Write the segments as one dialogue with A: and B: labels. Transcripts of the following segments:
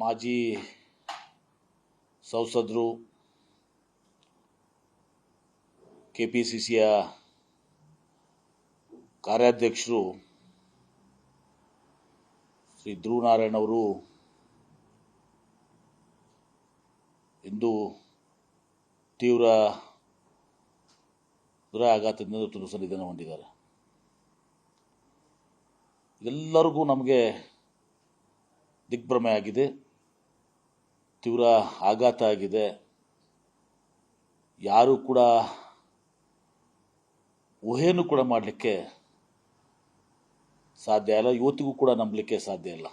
A: ಮಾಜಿ ಸಂಸದರು K P C ಸಿಯ ಕಾರ್ಯಾಧ್ಯಕ್ಷರು ಶ್ರೀ ಧ್ರುವನಾರಾಯಣ ಅವರು ಇಂದು ತೀವ್ರ ಹೃದಯಾಘಾತದಿಂದ ತುಂಬ ನಿಧನ ಹೊಂದಿದ್ದಾರೆ. ಎಲ್ಲರಿಗೂ ನಮಗೆ ದಿಗ್ಭ್ರಮೆ ಆಗಿದೆ. ತೀವ್ರ ಆಘಾತ ಆಗಿದೆ. ಯಾರೂ ಕೂಡ ಊಹೆಯನ್ನು ಕೂಡ ಮಾಡಲಿಕ್ಕೆ ಸಾಧ್ಯ ಇಲ್ಲ. ಇವತ್ತಿಗೂ ಕೂಡ ನಂಬಲಿಕ್ಕೆ ಸಾಧ್ಯ ಇಲ್ಲ.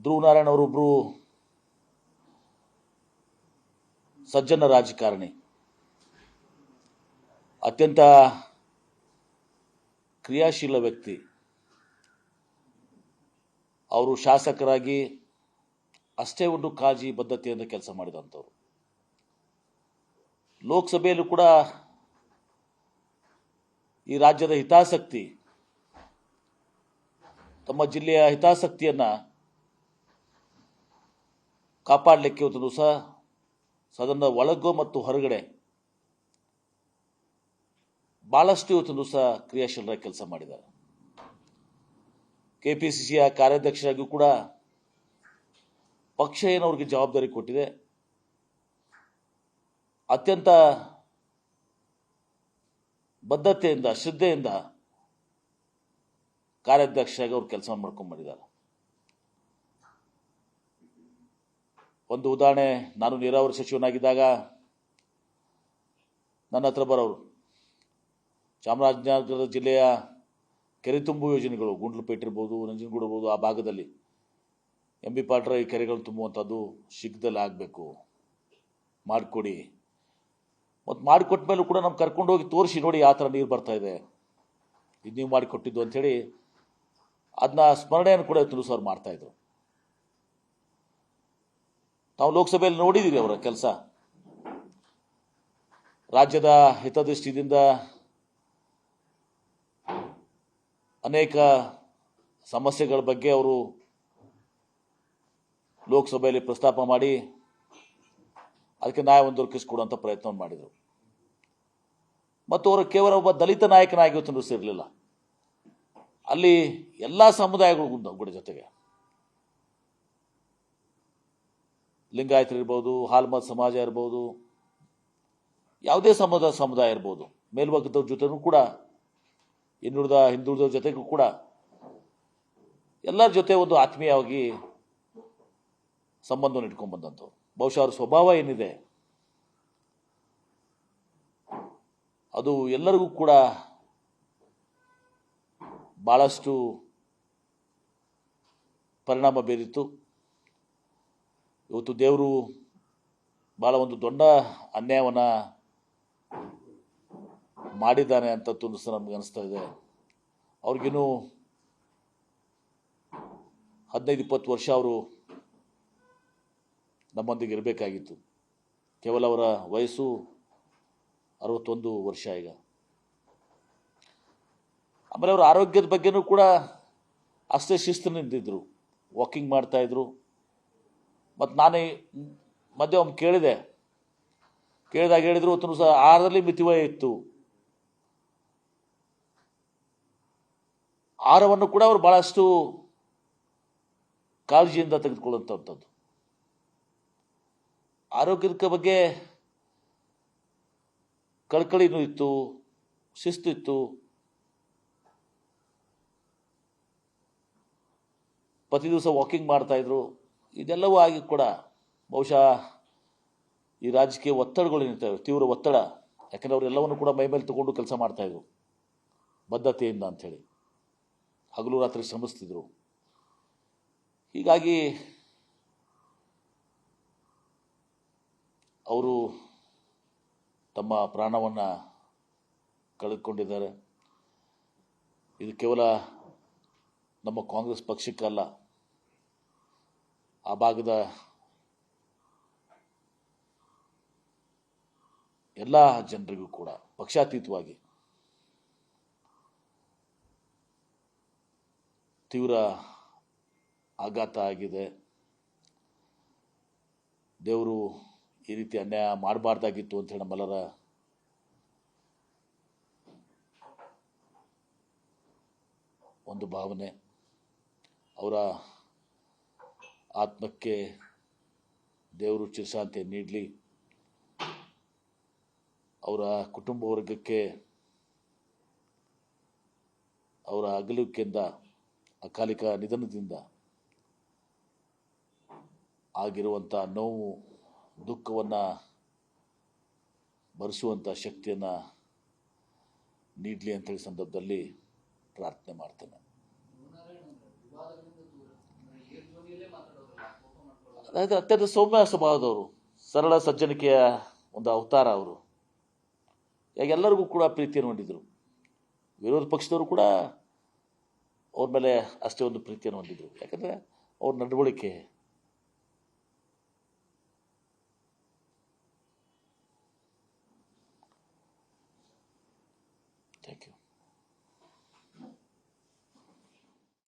A: ಧ್ರುವನಾರಾಯಣ್ ಅವರೊಬ್ಬರು ಸಜ್ಜನ ರಾಜಕಾರಣಿ. ಅತ್ಯಂತ ಕ್ರಿಯಾಶೀಲ ವ್ಯಕ್ತಿ. ಅವರು ಶಾಸಕರಾಗಿ ಅಷ್ಟೇ ಒಂದು ಕಾಳಜಿ ಬದ್ಧತೆಯಿಂದ ಕೆಲಸ ಮಾಡಿದಂಥವ್ರು. ಲೋಕಸಭೆಯಲ್ಲೂ ಕೂಡ ಈ ರಾಜ್ಯದ ಹಿತಾಸಕ್ತಿ, ತಮ್ಮ ಜಿಲ್ಲೆಯ ಹಿತಾಸಕ್ತಿಯನ್ನು ಕಾಪಾಡಲಿಕ್ಕೆ ಒಂದು ದಿವಸ ಸದನದ ಒಳಗು ಮತ್ತು ಹೊರಗಡೆ ಭಾಳಷ್ಟು ಇವತ್ತು ದಿವಸ ಕ್ರಿಯಾಶೀಲರಾಗಿ ಕೆಲಸ ಮಾಡಿದ್ದಾರೆ. ಕೆ ಪಿ ಸಿ ಕೂಡ ಪಕ್ಷ ಏನು ಅವ್ರಿಗೆ ಜವಾಬ್ದಾರಿ ಕೊಟ್ಟಿದೆ. ಅತ್ಯಂತ ಬದ್ಧತೆಯಿಂದ, ಶ್ರದ್ಧೆಯಿಂದ ಕಾರ್ಯಾಧ್ಯಕ್ಷರಾಗಿ ಅವ್ರು ಕೆಲಸ ಮಾಡ್ಕೊಂಡು ಬಂದಿದ್ದಾರೆ ಒಂದು ಉದಾಹರಣೆ, ನಾನು ನೀರಾವರಿ ಸಚಿವನಾಗಿದ್ದಾಗ ನನ್ನ ಹತ್ರ ಬರೋರು. ಚಾಮರಾಜನಗರ ಜಿಲ್ಲೆಯ ಕೆರೆ ತುಂಬು ಯೋಜನೆಗಳು, ಗುಂಡ್ಲುಪೇಟೆ ಇರ್ಬೋದು, ನಂಜನಗೂಡು ಇರ್ಬೋದು, ಆ ಭಾಗದಲ್ಲಿ ಎಂ ಬಿ ಪಾಟ್ರ ಈ ಕೆರೆಗಳು ತುಂಬುವಂಥದ್ದು ಶೀಘ್ರದಲ್ಲಿ ಆಗಬೇಕು. ಮಾಡಿಕೊಡಿ. ಮತ್ತು ಮಾಡಿಕೊಟ್ಟ ಮೇಲೂ ಕೂಡ ನಮ್ಗೆ ಕರ್ಕೊಂಡು ಹೋಗಿ ತೋರಿಸಿ ನೋಡಿ ಆ ಥರ ನೀರು ಬರ್ತಾ ಇದೆ. ಇದು ನೀವು ಮಾಡಿಕೊಟ್ಟಿದ್ದು ಅಂಥೇಳಿ ಅದನ್ನ ಸ್ಮರಣೆಯನ್ನು ಕೂಡ ತಿಳಿಸೋರು ಮಾಡ್ತಾ ಮಾಡ್ತಾಯಿದ್ರು ನಾವು ಲೋಕಸಭೆಯಲ್ಲಿ ನೋಡಿದ್ದೀವಿ ಅವರ ಕೆಲಸ. ರಾಜ್ಯದ ಹಿತದೃಷ್ಟಿಯಿಂದ ಅನೇಕ ಸಮಸ್ಯೆಗಳ ಬಗ್ಗೆ ಅವರು ಲೋಕಸಭೆಯಲ್ಲಿ ಪ್ರಸ್ತಾಪ ಮಾಡಿ ಅದಕ್ಕೆ ನ್ಯಾಯವನ್ನು ದೊರಕಿಸಿಕೊಡುವಂಥ ಪ್ರಯತ್ನ ಮಾಡಿದರು. ಮತ್ತು ಅವರು ಕೇವಲ ಒಬ್ಬ ದಲಿತ ನಾಯಕನಾಗಿ ಸೇರಲಿಲ್ಲ ಅಲ್ಲಿ ಎಲ್ಲ ಸಮುದಾಯಗಳು ಕೂಡ ಜೊತೆಗೆ. ಲಿಂಗಾಯತರು ಇರ್ಬೋದು ಹಾಲ್ಮತ್ ಸಮಾಜ ಇರ್ಬೋದು, ಯಾವುದೇ ಸಮುದಾಯ ಸಮುದಾಯ ಇರ್ಬೋದು, ಮೇಲ್ವರ್ಗದವ್ರ ಜೊತೆನೂ ಕೂಡ ಇನ್ನುಳಿದ ಹಿಂದುಳಿದ ಜೊತೆಗೂ ಕೂಡ ಎಲ್ಲರ ಜೊತೆ ಒಂದು ಆತ್ಮೀಯವಾಗಿ ಸಂಬಂಧವನ್ನು ಇಟ್ಕೊಂಡು ಬಹುಶಃ ಅವ್ರ ಸ್ವಭಾವ ಏನಿದೆ? ಅದು ಎಲ್ಲರಿಗೂ ಕೂಡ ಭಾಳಷ್ಟು ಪರಿಣಾಮ ಬೀರಿತ್ತು. ಇವತ್ತು ದೇವರು ಭಾಳ ಒಂದು ದೊಡ್ಡ ಅನ್ಯಾಯವನ್ನು ಮಾಡಿದ್ದಾನೆ ಅಂತ ತುಂಬಿಸ ನಮ್ಗೆ ಅನಿಸ್ತಾ ಇದೆ. ಅವ್ರಿಗಿನ್ನೂ ಹದಿನೈದು, ಇಪ್ಪತ್ತು ವರ್ಷ ಅವರು ನಮ್ಮೊಂದಿಗೆ ಇರಬೇಕಾಗಿತ್ತು. ಕೇವಲ ಅವರ ವಯಸ್ಸು ಅರವತ್ತೊಂದು ವರ್ಷ ಈಗ. ಆಮೇಲೆ ಅವರ ಆರೋಗ್ಯದ ಬಗ್ಗೆನೂ ಕೂಡ ಅಷ್ಟೇ ಶಿಸ್ತಿನಿಂದಿದ್ದರು ವಾಕಿಂಗ್ ಮಾಡ್ತಾಯಿದ್ರು ಮತ್ತು ನಾನೇ ಮಧ್ಯೆ ಒಮ್ಮೆ ಕೇಳಿದೆ. ಕೇಳಿದಾಗ ಹೇಳಿದ್ರು ಅವತ್ತು ಸಹ ಆಹಾರದಲ್ಲಿ ಮಿತಿವಯ ಇತ್ತು. ಆಹಾರವನ್ನು ಕೂಡ ಅವರು ಭಾಳಷ್ಟು ಕಾಳಜಿಯಿಂದ ತೆಗೆದುಕೊಳ್ಳುವಂಥದ್ದು ಆರೋಗ್ಯದ ಬಗ್ಗೆ ಕಳ್ಕಳಿನೂ ಇತ್ತು, ಶಿಸ್ತು ಇತ್ತು. ಪ್ರತಿ ದಿವಸ ವಾಕಿಂಗ್ ಮಾಡ್ತಾಯಿದ್ರು ಇದೆಲ್ಲವೂ ಆಗಿ ಕೂಡ ಬಹುಶಃ ಈ ರಾಜಕೀಯ ಒತ್ತಡಗಳು ಏನಿರ್ತವೆ, ತೀವ್ರ ಒತ್ತಡ. ಯಾಕಂದರೆ ಅವರೆಲ್ಲವನ್ನು ಕೂಡ ಮೈ ಮೇಲೆ ತಗೊಂಡು ಕೆಲಸ ಮಾಡ್ತಾಯಿದ್ರು ಬದ್ಧತೆಯಿಂದ ಅಂಥೇಳಿ. ಹಗಲು ರಾತ್ರಿ ಶ್ರಮಿಸ್ತಿದ್ರು. ಹೀಗಾಗಿ ಅವರು ತಮ್ಮ ಪ್ರಾಣವನ್ನು ಕಳೆದುಕೊಂಡಿದ್ದಾರೆ. ಇದು ಕೇವಲ ನಮ್ಮ ಕಾಂಗ್ರೆಸ್ ಪಕ್ಷಕ್ಕಲ್ಲ ಆ ಭಾಗದ ಎಲ್ಲ ಜನರಿಗೂ ಕೂಡ, ಪಕ್ಷಾತೀತವಾಗಿ. ತೀವ್ರ ಆಘಾತ ಆಗಿದೆ. ದೇವರು ಈ ರೀತಿ ಅನ್ಯಾಯ ಮಾಡಬಾರ್ದಾಗಿತ್ತು ಅಂತೇಳಿ ನಮ್ಮೆಲ್ಲರ ಒಂದು ಭಾವನೆ. ಅವರ ಆತ್ಮಕ್ಕೆ ದೇವರು ಚಿರಶಾಂತಿ ನೀಡಲಿ. ಅವರ ಕುಟುಂಬ ವರ್ಗಕ್ಕೆ ಅವರ ಅಗಲಿಕೆಯಿಂದ ಅಕಾಲಿಕ ನಿಧನದಿಂದ ಆಗಿರುವಂಥ ನೋವು, ದುಃಖವನ್ನು ಭರಿಸುವಂಥ ಶಕ್ತಿಯನ್ನು ನೀಡಲಿ ಅಂತೇಳಿ ಸಂದರ್ಭದಲ್ಲಿ ಪ್ರಾರ್ಥನೆ ಮಾಡ್ತೇನೆ. ಅದಾയത് ಅತ್ಯಂತ ಸೌಮ್ಯ ಸ್ವಭಾವದವರು, ಸರಳ ಸಜ್ಜನಿಕೆಯ ಒಂದು ಅವತಾರ ಅವರು. ಎಲ್ಲರಿಗೂ ಕೂಡ ಪ್ರೀತಿಯನ್ನು ಹೊಂದಿದ್ರು. ವಿರೋಧ ಪಕ್ಷದವರು ಕೂಡ ಅವ್ರ ಮೇಲೆ ಅಷ್ಟೇ ಒಂದು ಪ್ರೀತಿಯನ್ನು ಹೊಂದಿದ್ರು. ಯಾಕಂದರೆ ಅವ್ರ ನಡವಳಿಕೆ. Thank you